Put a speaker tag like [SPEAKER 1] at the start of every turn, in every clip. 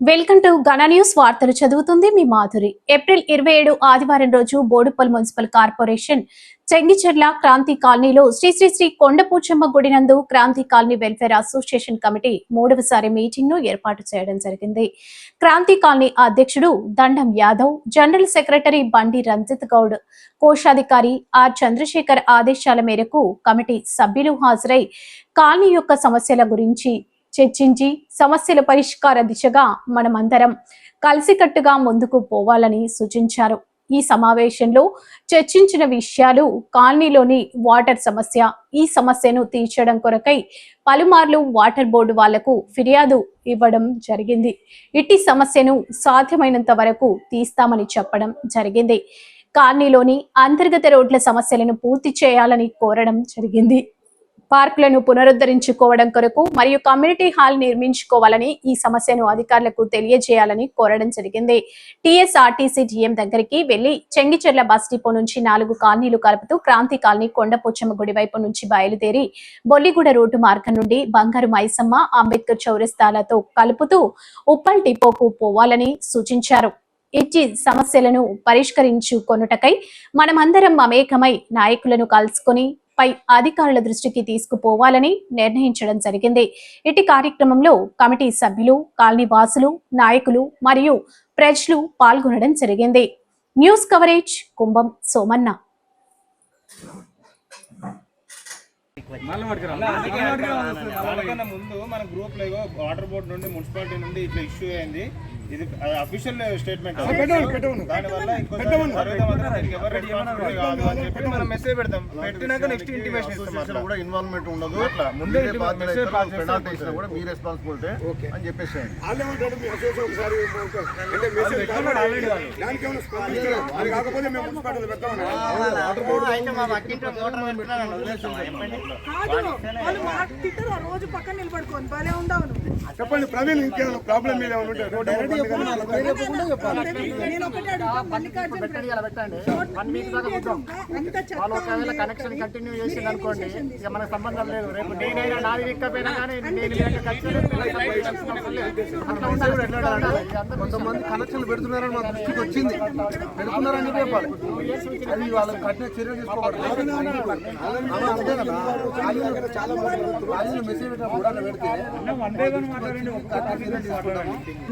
[SPEAKER 1] Welcome to Gana news వార్తలు చదువుతుంది మీ Madhuri. April ఇరవై ఏడు ఆదివారం రోజు బోడుపల్ మున్సిపల్ కార్పొరేషన్ చెంగిచెర్ల క్రాంతి కాలనీలో శ్రీ శ్రీ శ్రీ కొండపూచమ్మ గుడి నందు Kranti colony welfare association committee మూడవసారి మీటింగ్ను ఏర్పాటు చేయడం జరిగింది. క్రాంతి కాలనీ అధ్యక్షుడు దండం యాదవ్ జనరల్ సెక్రటరీ బండి రంజిత్ గౌడ్ కోశాధికారి ఆర్ చంద్రశేఖర్ ఆదేశాల మేరకు కమిటీ సభ్యులు హాజరై కాలనీ యొక్క సమస్యల గురించి చర్చించి సమస్యల పరిష్కార దిశగా మనమందరం కలిసికట్టుగా ముందుకు పోవాలని సూచించారు. ఈ సమావేశంలో చర్చించిన విషయాలు కాలనీలోని వాటర్ సమస్య ఈ సమస్యను తీర్చడం కొరకై పలుమార్లు వాటర్ బోర్డు వాళ్ళకు ఫిర్యాదు ఇవ్వడం జరిగింది. ఇట్టి సమస్యను సాధ్యమైనంత వరకు తీస్తామని చెప్పడం జరిగింది. కాలనీలోని అంతర్గత రోడ్ల సమస్యలను పూర్తి చేయాలని కోరడం జరిగింది. పార్కులను పునరుద్ధరించుకోవడం కొరకు మరియు కమ్యూనిటీ హాల్ నిర్మించుకోవాలని ఈ సమస్యను అధికారులకు తెలియజేయాలని కోరడం జరిగింది. టీఎస్ఆర్టీసీ డిఎం దగ్గరికి వెళ్ళి చెంగిచెర్ల బస్ డిపో నుంచి నాలుగు కాలనీలు కలుపుతూ క్రాంతి కాలనీ కొండపోచమ్మ గుడి వైపు నుంచి బయలుదేరి బొల్లిగూడ రోడ్డు మార్గం నుండి బంగారు మైసమ్మ అంబేద్కర్ చౌరస్తాలతో కలుపుతూ ఉప్పల్ డిపోకు పోవాలని సూచించారు. ఇచ్చి సమస్యలను పరిష్కరించుకొనుటకై మనమందరం మమేకమై నాయకులను కలుసుకొని పై అధికారుల దృష్టికి తీసుకుపోవాలని నిర్ణయించడం జరిగింది ఇటు కార్యక్రమంలో కమిటీ సభ్యులు కాలనీవాసులు నాయకులు మరియు ప్రజలు పాల్గొనడం జరిగింది న్యూస్ కవరేజ్ కుంభం సోమన్న
[SPEAKER 2] ముందు మన గ్రూప్లో వాటర్ బోర్డు నుండి మున్సిపాలిటీ నుండి ఇట్లా ఇష్యూ అయింది ఇది అఫీషియల్ స్టేట్మెంట్ మెసేజ్ పెడతాం. పెట్టినాక నెక్స్ట్ ఇంటిమేషన్ ఇస్తాం.
[SPEAKER 3] కూడా ఇన్వాల్వ్మెంట్ ఉండదు.
[SPEAKER 2] అట్లా. ముందే
[SPEAKER 3] మీరే
[SPEAKER 2] ఇంటిమేషన్
[SPEAKER 3] బాధ్యులు
[SPEAKER 2] మెసేజ్
[SPEAKER 3] అవుతారు,
[SPEAKER 2] పాస్ చేస్తే
[SPEAKER 3] పెనాల్టీ ఇచ్చినా
[SPEAKER 2] అయిపోతుంది.
[SPEAKER 3] కూడా మీ రెస్పాన్సిబిలిటీ అని చెప్పేసి
[SPEAKER 4] కాకపోతే మేము
[SPEAKER 2] చెప్పండి.
[SPEAKER 4] ప్రవీణ్ ఇంకేమైనా ప్రాబ్లం మీద ఏమైనా ఉంటే
[SPEAKER 5] ఉంది.
[SPEAKER 6] కనెక్షన్ కంటిన్యూ చేసింది అనుకోండి ఇక మనకు సంబంధం లేదు. రేపు నేనైనా నాది కానీ నేను
[SPEAKER 3] కొంతమంది కనెక్షన్ పెడుతున్నారని మా దృష్టికి వచ్చింది. పెడుతున్నారని చెప్పాలి. అది వాళ్ళకి కఠిన చర్య తీసుకోవాలి. మెసేజ్ పెడితే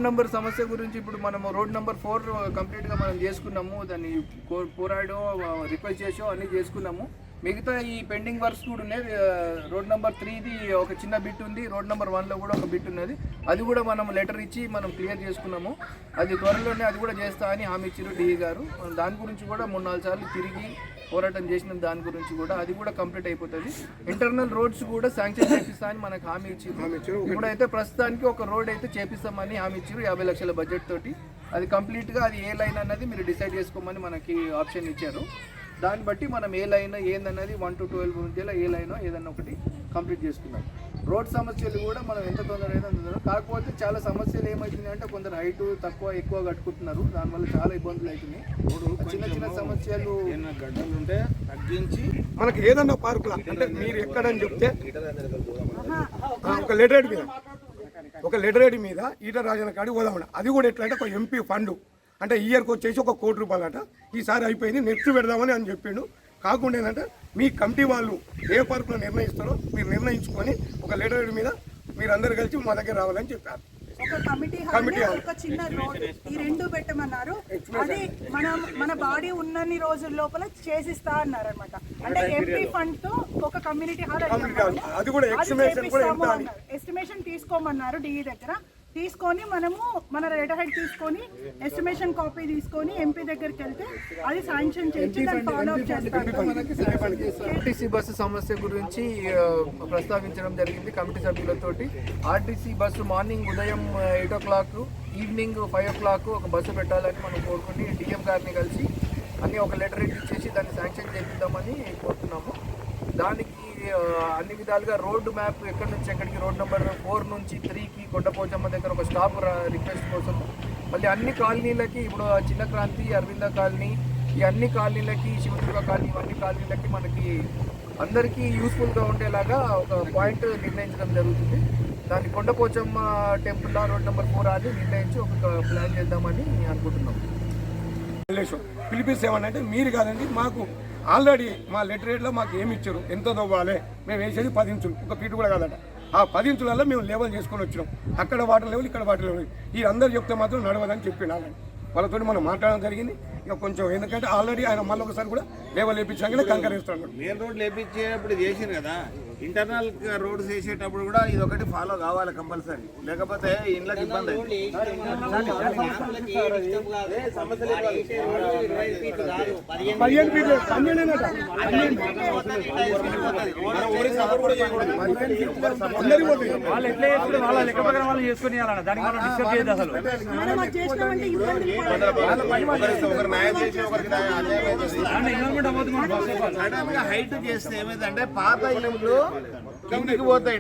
[SPEAKER 7] నంబర్ సమస్య గురించి ఇప్పుడు మనము రోడ్ నెంబర్ ఫోర్ కంప్లీట్గా మనం చేసుకున్నాము. దాన్ని కో- పోరాడో రిక్వెస్ట్ చేసో అన్నీ చేసుకున్నాము. మిగతా ఈ పెండింగ్ వర్క్స్ కూడా ఉన్నాయి. రోడ్ నెంబర్ త్రీది ఒక చిన్న బిట్ ఉంది. రోడ్ నెంబర్ వన్లో కూడా ఒక బిట్ ఉన్నది. అది కూడా మనం లెటర్ ఇచ్చి మనం క్లియర్ చేసుకున్నాము. అది త్వరలోనే అది కూడా చేస్తా అని హామీ ఇచ్చారు డిఈ గారు. దాని గురించి కూడా మూడు నాలుగు సార్లు తిరిగి పోరాటం చేసిన దాని గురించి కూడా అది కూడా కంప్లీట్ అయిపోతుంది. ఇంటర్నల్ రోడ్స్ కూడా శాంక్షన్ చేపిస్తా అని మనకు హామీ ఇచ్చారు. ఇప్పుడైతే ప్రస్తుతానికి ఒక రోడ్ అయితే చేపిస్తామని హామీ ఇచ్చారు యాభై లక్షల బడ్జెట్ తోటి. అది కంప్లీట్గా అది ఏ లైన్ అన్నది మీరు డిసైడ్ చేసుకోమని మనకి ఆప్షన్ ఇచ్చారు. దాన్ని బట్టి మనం ఏ లైన్ ఏందన్నది వన్ టు ట్వెల్వ్ మధ్యలో ఏ లైన్ ఏదన్నా ఒకటి కంప్లీట్ చేసుకున్నాం రోడ్ సమస్యలు కూడా మనం ఎంత తొందర అయితే అంత తొందర కాకపోతే చాలా సమస్యలు ఏమవుతుంది అంటే కొందరు హైట్ తక్కువ ఎక్కువ కట్టుకుంటున్నారు. దానివల్ల చాలా ఇబ్బందులు అవుతున్నాయి. చిన్న చిన్న సమస్యలు
[SPEAKER 2] గడ్డలు ఉంటే తగ్గించి
[SPEAKER 4] మనకి ఏదన్నా పార్కులా? అంటే మీరు ఎక్కడని చెప్తే ఒక లెటర్ మీద. ఒక లెటర్ మీద ఈట రాజన కాడి పోదామన్న అది కూడా ఎట్లా అంటే ఒక ఎంపీ ఫండ్ అంటే ఇయర్కి వచ్చేసి ఒక కోటి రూపాయలట. ఈసారి అయిపోయింది నెక్స్ట్ పెడదామని అని చెప్పిండు. కాకుండా ఏంటంటే మీ కమిటీ వాళ్ళు ఏ పార్కులో నిర్ణయిస్తారో మీరు నిర్ణయించుకొని ఒక లెటర్ మీద మీరు అందరు కలిసి మా దగ్గర రావాలని చెప్పారు.
[SPEAKER 5] ఒక కమిటీ హాల్. ఒక చిన్న రోడ్ ఈ రెండు పెట్టమన్నారు. అది మన మన బాడీ ఉన్నన్ని రోజుల లోపల చేసిస్తా అన్నారు అనమాట అంటే ఎంపీ ఫండ్తో ఒక కమ్యూనిటీ హాల్. ఎస్టిమేషన్ తీసుకోమన్నారు డిఈ దగ్గర. తీసుకొని మనము మన రెడ్ హెడ్ తీసుకొని ఎస్టిమేషన్ కాపీ తీసుకొని ఎంపీ దగ్గరికి వెళ్తే అది శాంక్షన్ చేసి దాన్ని ఫాలో అప్
[SPEAKER 7] ఆర్టీసీ బస్సు సమస్య గురించి ప్రస్తావించడం జరిగింది కమిటీ సభ్యులతోటి. ఆర్టీసీ బస్సు మార్నింగ్ ఉదయం eight o'clock evening five o'clock ఒక బస్సు పెట్టాలని మనం కోరుకుని డిఎం గారిని కలిసి అన్ని ఒక లెటర్ ఇచ్చేసి దాన్ని శాంక్షన్ చేపిద్దామని కోరుతున్నాము. దానికి అన్ని విధాలుగా రోడ్డు మ్యాప్ ఎక్కడి నుంచి ఎక్కడికి రోడ్ నెంబర్ ఫోర్ నుంచి త్రీకి కొండపోచమ్మ దగ్గర ఒక స్టాప్ రిక్వెస్ట్ కోసం. మళ్ళీ అన్ని కాలనీలకి ఇప్పుడు చిన్న క్రాంతి అరవింద కాలనీ ఈ అన్ని కాలనీలకి శివదుర్గ కాలనీ ఇవన్నీ కాలనీలకి మనకి అందరికీ యూస్ఫుల్గా ఉండేలాగా ఒక పాయింట్ నిర్ణయించడం జరుగుతుంది. దాన్ని Kondapochamma temple road number four అని నిర్ణయించి ఒక ప్లాన్ చేద్దామని అనుకుంటున్నాం.
[SPEAKER 4] పిలిపిస్తామని అంటే ఏమన్నంటే మీరు కాదండి మాకు ఆల్రెడీ మా లెటరేట్లో మాకు ఏమి ఇచ్చారు? ఎంత తవ్వాలి? మేము వేసేది పది ఇంచులు. ఒక ఫీట్ కూడా కాదట. ఆ పది ఇంచులలో మేము లెవెల్ చేసుకొని వచ్చినాం. అక్కడ వాటర్ లెవెల్ ఇక్కడ వాటర్ లెవెల్ ఈ అందరు చెప్తే మాత్రం నడవదని చెప్పినాను వాళ్ళతో మనం మాట్లాడడం జరిగింది. ఇక కొంచెం ఎందుకంటే ఆల్రెడీ ఆయన మళ్ళీ ఒకసారి కూడా లెవెల్ వేయించాకనే కంకర్ వేస్తున్నాడు
[SPEAKER 2] మెయిన్ రోడ్ లేపించేటప్పుడు చేసింది కదా. ఇంటర్నల్ రోడ్స్ వేసేటప్పుడు కూడా ఇది ఒకటి ఫాలో కావాలి కంపల్సరీ లేకపోతే ఇంట్లోకి ఇబ్బంది
[SPEAKER 8] వాళ్ళు ఎట్లా వాళ్ళ లెక్క ప్రకారం వాళ్ళు చేసుకుని ఇవ్వాలన్న దానికి మనం డిస్టర్బ్ చేయదు అసలు ఇన్వాల్వ్మెంట్ అవ్వదు మనం
[SPEAKER 2] హైట్ చేస్తే ఏమైందంటే పాత ఇల్లు కిందికి పోతాయి.